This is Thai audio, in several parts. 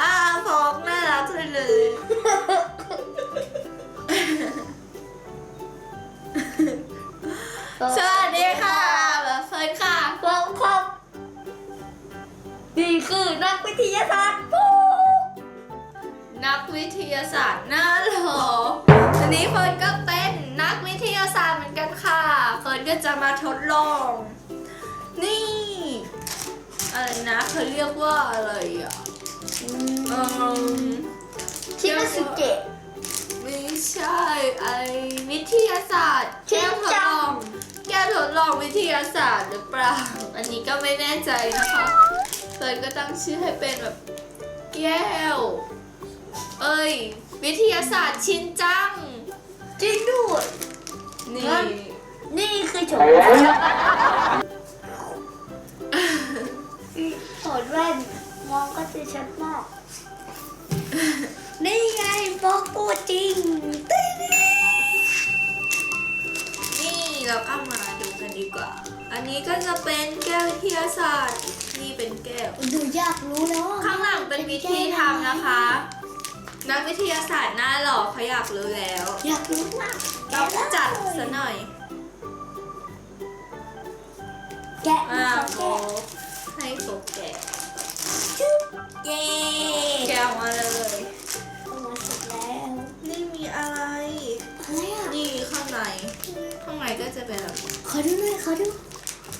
อ่าฟอกน่ารักเลยเลย สวัสดีค่ะแบบเฟิร์นค่ะครับครับนี่คือนักวิทยาศาสตร์ปูนักวิทยาศาสตร์หน้าหล่อวันนี้เฟิร์นก็ ก็จะมาทดลอง นี่ อะไรนะเขาเรียกว่าอะไรอะเอมชิมาสุเกะไม่ใช่ไอวิทยาศาสตร์ชิแก้นวทดจัลงองแก้วทดลองวิทยาศาสตร์หรือเปล่า อันนี้ก็ไม่แน่ใจนะคะเฟิร์นก็ตั้งชื่อให้เป็นแบบแก้ว เอ้ย วิทยาศาสตร์ชินจังจริงด้วยนี่งั้นนี่ คือโฉมถอดแว่นมองก็จะชัดมาก นี่ไงบอกตัวจริง นี่เราก็มาดูกันดีกว่า อันนี้ก็จะเป็นแก้ววิทยาศาสตร์ นี่เป็นแก้ว ดูอยากรู้แล้วอะข้างหลังเป็นวิธีทำนะคะ นักวิทยาศาสตร์หน้าหล่อเขาอยากรู้แล้ว อยากรู้มากต้องจัดซะหน่อย แกะอ่ามาโฟแกะให้โฟแกะจุ๊บเย้แกะออกมาเลยเอามาเสร็จแล้วนี่มีอะไร อะไรอะนี่ข้างใน ข้างในก็จะเป็นแบบขอดูหน่อยขอดู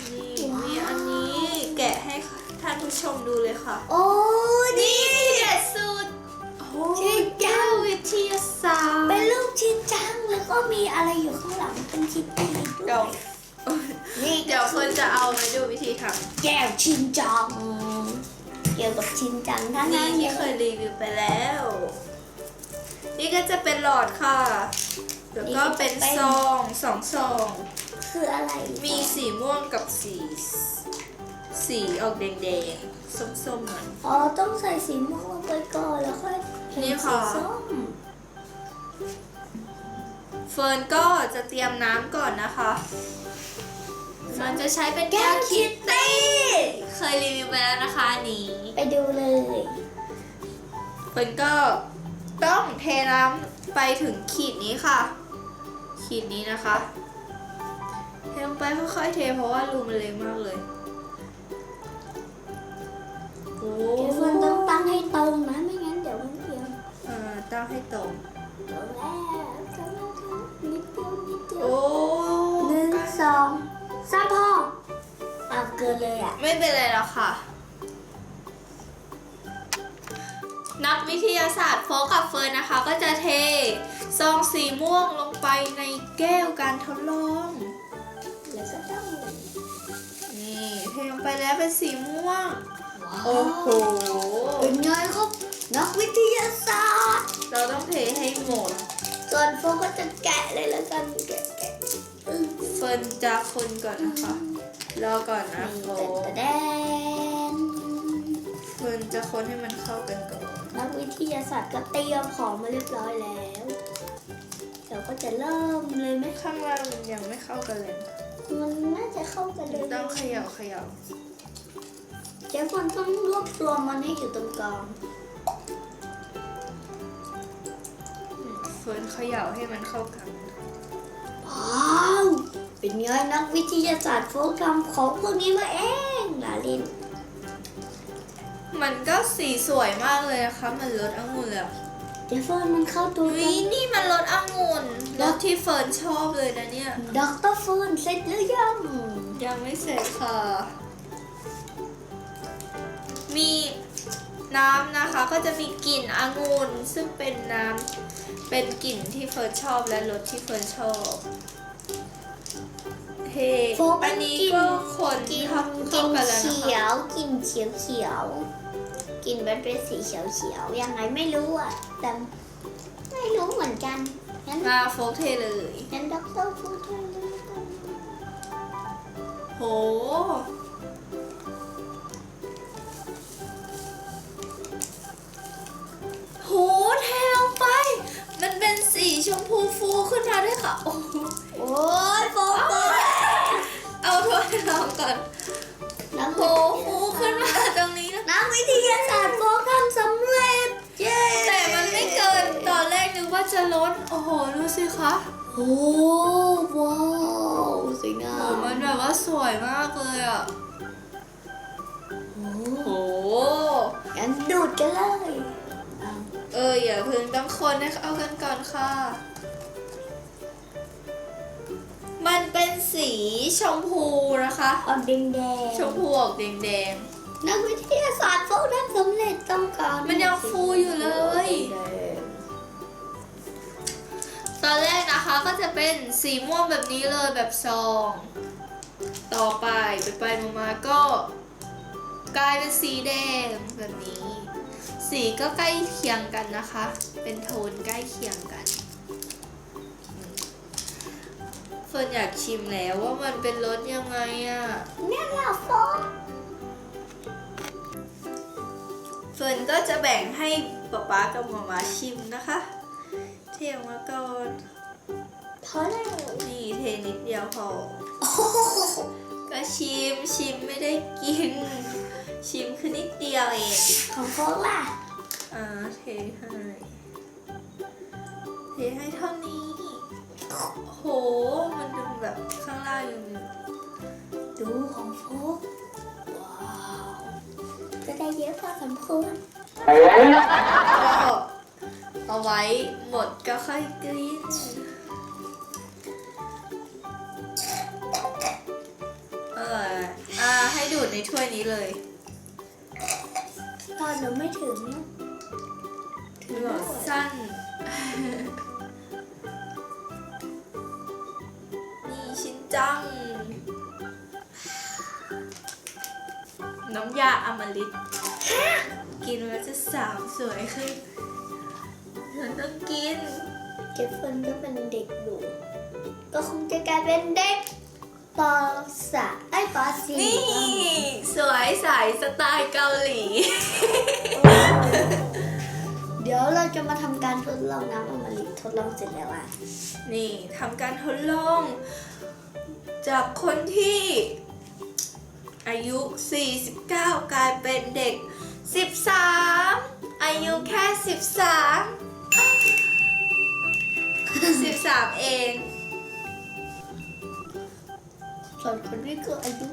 นี่ว้าวมีอันนี้แกะให้ท่านผู้ชมดูเลยค่ะ โอ้นี่นี่แกะสูตรโอ้ชินจัแก้งววิทยาศาสตร์เป็นรูปชินจังแล้วก็มีอะไรอยู่ข้างหลังเป็นคิตตี้ด้เดี๋ยววย นี่เดี๋ยวเฟิร์นจะเอาไปดูวิธีทแก้วชินจัง เกี่ยวกับชินจังท่านำนี่นั้นที่เคยรีวิวไปแล้ว นี่ก็จะเป็นหลอดค่ะ แล้วก็เป็นซองสองซอง คืออะไรมีสีม่วงกับสี สีออกแดงๆส้มๆหน่อยอ๋อต้องใส่สีม่วงลงไปก่อนแล้วค่อยเห็นี่นค่ะสีส้ม เฟิร์นก็จะเตรียมน้ำก่อนนะคะเฟิร์นจะใช้เป็นแก้วคิตตี้ เคยรีวิวไปแล้วนะคะอันนี้ไปดูเลยเฟิร์นก็ต้องเทน้ำไปถึงขีดนี้ค่ะ ขีดนี้นะคะ เทลงไปค่อยๆเทเพราะว่ารูมันเล็กมากเลยโอ้เดี๋ยวเฟิร์นต้องตั้งให้ตรงนะไม่งั้นเดี๋ยวมันเอียงเอ่อตั้งให้ตรง ตรงแล้ว อ้หนึ่งสองสามพออ้าวเกินเลยอะ ไม่เป็นไรแล้วค่ะ นักวิทยาศาสตร์โฟกกับเฟิร์นนะคะ ก็จะเทซองสีม่วงลงไปในแก้วการทดลอง แล้วก็ต้องนี่เทลงไปแล้วเป็นสีม่วงว้าวโอ้โห เป็นไงครับนักวิทยาศาสตร์ เราต้องเทให้หมด ส่วนโฟก็จะแกะเลยแล้วกันแกะแกะอืม เฟิร์นจะคนก่อนนะคะ รอก่อนนะโฟแต่แดนเฟิร์นจะคนให้มันเข้ากันก่อน นักวิทยาศาสตร์ก็เตรียมของมาเรียบร้อยแล้วเดี๋ยวก็จะเริ่มเลยไหมข้างล่างมันยังไม่เข้ากันเลย มันน่าจะเข้ากันเลยต้องเขย่าเขย่าเจ๊ฟอนต้องรวบรวมมันให้อยู่ตรงกลางเฟิร์นเขย่าให้มันเข้ากันว้าว เป็นไงนักวิทยาศาสตร์โฟกทำของพวกนี้มาเองลาลินมันก็สีสวยมากเลยนะคะมันรสองุ่นเลยอะเจ๊ฟอนมันเข้าตัวเฮ้ยนี่มันรสองุ่นรสที่เฟิร์นชอบเลยนะเนี่ย ด็อกเตอร์ฟูนเสร็จหรือยัง ยังไม่เสร็จค่ะ มีน้ำนะคะก็จะมีกลิ่นองุ่นซึ่งเป็นน้ำเป็นกลิ่นที่เฟิร์นชอบและรสที่เฟิร์นชอบ เฮ้โฟกอัมันนนี้กินก็คนกินเข้ากิเข้านกันแล้วนะเขียคะวกินเขียวเขียวกินมันเป็นสีเขียวเขียวยังไงไม่รู้อะแต่ไม่รู้เหมือนกันงั้นมาโฟกเทเลยงั้นด็อกเตอร์ฟูนให้เลยละกันโห โหเทลงไป มันเป็นสีชมพูฟูขึ้นมาด้วยค่ะ โอ้ จะล้น โอ้โห ดูสิคะโอ้ว้าวสวยงาโอ้มมันแบบว่าสวยมากเลยอะ โอ้โอ้งั้นดูดกันเลยเอาเอออย่าเพิ่งต้องคนให้เอากันก่อนค่ะ มันเป็นสีชมพูนะคะ ออกแดงๆชมพูออกแดงนักวิทยาศาสตร์โฟกทำสำเร็จต้องการมันยังฟูอยู่เลยๆ ตอนแรกนะคะก็จะเป็นสีม่วงแบบนี้เลยแบบซอง ต่อไปไปไปมามาๆก็กลายเป็นสีแดงแบบนี้ สีก็ใกล้เคียงกันนะคะ เป็นโทนใกล้เคียงกันอืมเฟิร์นอยากชิมแล้วว่ามันเป็นรสยังไงอะเนี่ยล่ะโฟกเฟิร์นก็จะแบ่งให้ป๊าป๊ากับมามาชิมนะคะ เทออกมาก่อนพอแล้วนี่เทนิดเดียวพอโอ้โหก็ชิมชิมไม่ได้กิน ชิมคือนิดเดียวเองของโฟกล่ะอ่าเทให้เทให้เท่านี้ โห มันดูแบบข้างล่างยังดูของโฟกว้าวจะได้เยอะพอสมควรก็ เอาไว้หมดก็ค่อยกลิ้นเอออ่าให้ดูดในถ้วยนี้เลยตอนหนูไม่ถึงถือว่าสั้น นี่ชิ้นจัง น้ำยาอมฤตกินแล้วจะสาวสวยขึ้นฉัน ต้องกิน เจฟเฟิร์นก็เป็นเด็กอยู่ ก็คงจะกลายเป็นเด็กปสามไอ้ยปสี่นี่ สวยใสสไตล์เกาหลี เดี๋ยวเราจะมาทำการทดลองน้ำอมฤตทดลองเสร็จแล้วอะ นี่ทำการทดลอง จากคนที่ อายุ 49 กลายเป็นเด็ก 13 อายุแค่ 13 13เอง ส่วนคนที่เกิดอายุ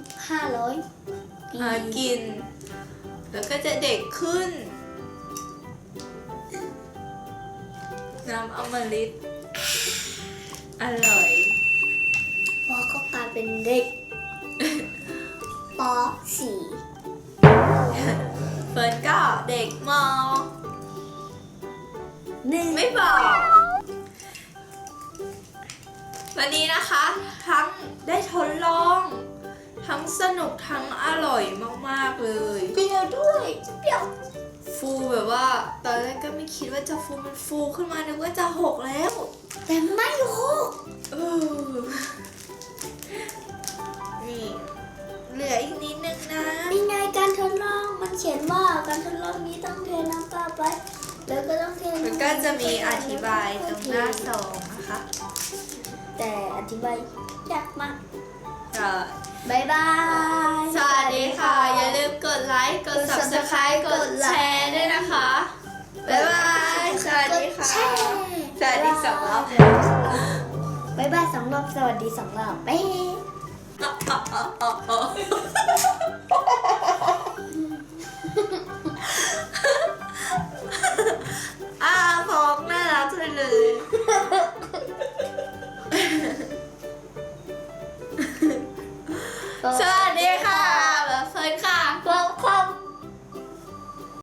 500ปีหากิน แล้วก็จะเด็กขึ้นน้ำอมฤตอร่อยพอก็กลายเป็นเด็กปสี่เฟิร์นก็เด็กมอหนึ่งไม่บอก วันนี้นะคะ ทั้งได้ทดลอง ทั้งสนุกทั้งอร่อยมากๆเลยเปรี้ยวด้วยเปรี้ยวฟูแบบว่า ตอนแรกก็ไม่คิดว่าจะฟูมันฟูขึ้นมานึกว่าจะหกแล้ว แต่ไม่หกเออนี่เหลืออีกนิดนึงนะนี่ไงการทดลองมันเขียนว่าการทดลองนี้ต้องเทน้ำเปล่าไป แล้วก็ต้องเทมันก็จะมีอธิบายตรงหน้าสองนะคะแต่อ ธิบายยากมากก็บายบาย สวัสดีค่ะ อย่าลืมกดไลค์ กด subscribe กดแชร์ด้วยนะคะ บ๊ายบาย สวัสดีค่ะแชร์สวัสดีสองรอบบายบายสองรอบ สวัสดีสองรอบเป๊ะ